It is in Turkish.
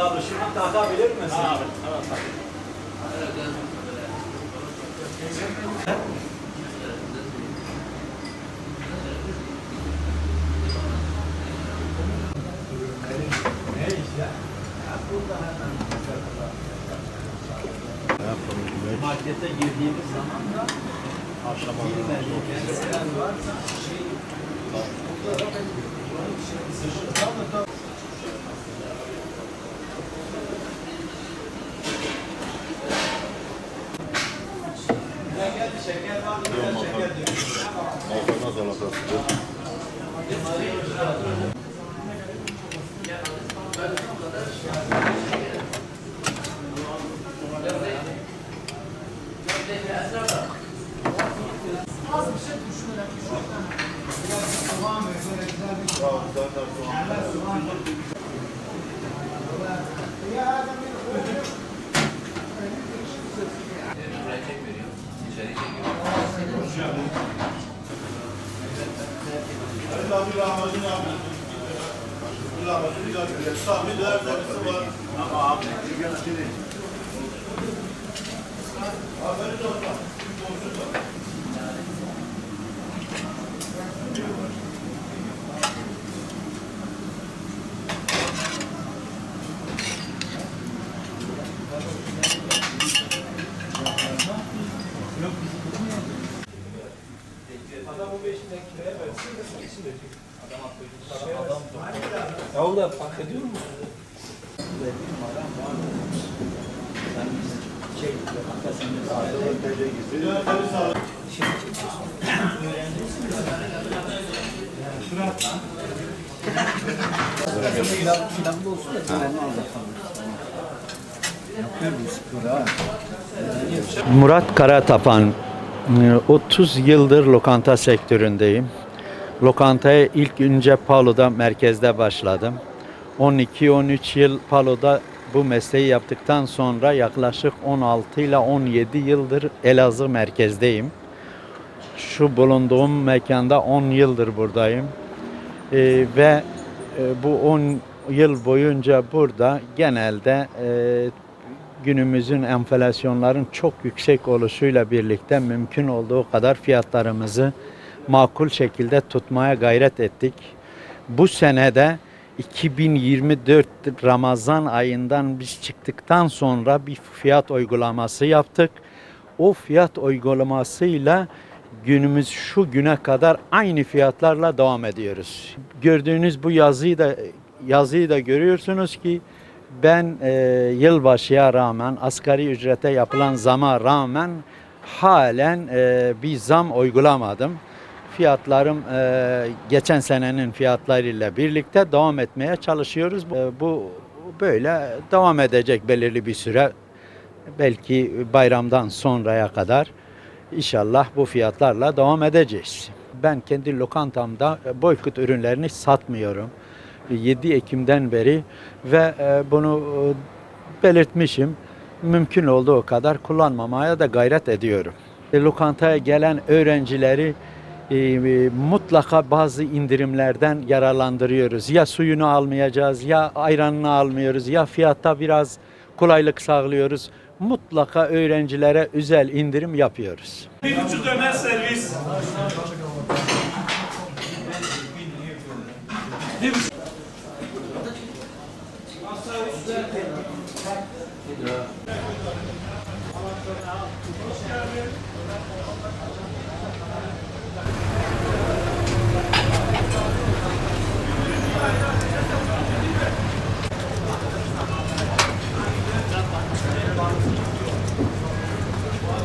Abi şunu takabilir misin? Abi. Markete girdiğimiz zaman da bilmediğimiz şeyler varsa şey şeker var mı? Şeker diyor. Makarna salatası. Bir lahmacun abi. Bir lahmacun bir lahmacun. Tamam bir döner servisi var. Ama abi. Aferin olsun. Ya o da fark ediyor mu? Şey. Planlı olsun da planlı Murat Karatapan, 30 yıldır lokanta sektöründeyim. Lokantaya ilk önce Palo'da merkezde başladım. 12-13 yıl Palo'da bu mesleği yaptıktan sonra yaklaşık 16 ile 17 yıldır Elazığ merkezdeyim. Şu bulunduğum mekanda 10 yıldır buradayım. Ee, ve e, bu 10 yıl boyunca burada genelde e, günümüzün enflasyonların çok yüksek oluşuyla birlikte mümkün olduğu kadar fiyatlarımızı makul şekilde tutmaya gayret ettik. Bu senede 2024 Ramazan ayından biz çıktıktan sonra bir fiyat uygulaması yaptık. O fiyat uygulamasıyla günümüz şu güne kadar aynı fiyatlarla devam ediyoruz. Gördüğünüz bu yazıyı da yazıyı da görüyorsunuz ki ben e, yılbaşıya rağmen asgari ücrete yapılan zama rağmen halen e, bir zam uygulamadım. Fiyatlarım e, geçen senenin fiyatlarıyla birlikte devam etmeye çalışıyoruz. E, bu böyle devam edecek belirli bir süre. Belki bayramdan sonraya kadar inşallah bu fiyatlarla devam edeceğiz. Ben kendi lokantamda boykot ürünlerini satmıyorum. 7 Ekim'den beri ve e, bunu e, belirtmişim. Mümkün olduğu kadar kullanmamaya da gayret ediyorum. E, Lokantaya gelen öğrencileri mutlaka bazı indirimlerden yararlandırıyoruz. Ya suyunu almayacağız, ya ayranını almıyoruz, ya fiyatta biraz kolaylık sağlıyoruz. Mutlaka öğrencilere özel indirim yapıyoruz. Bir buçuk döner servis.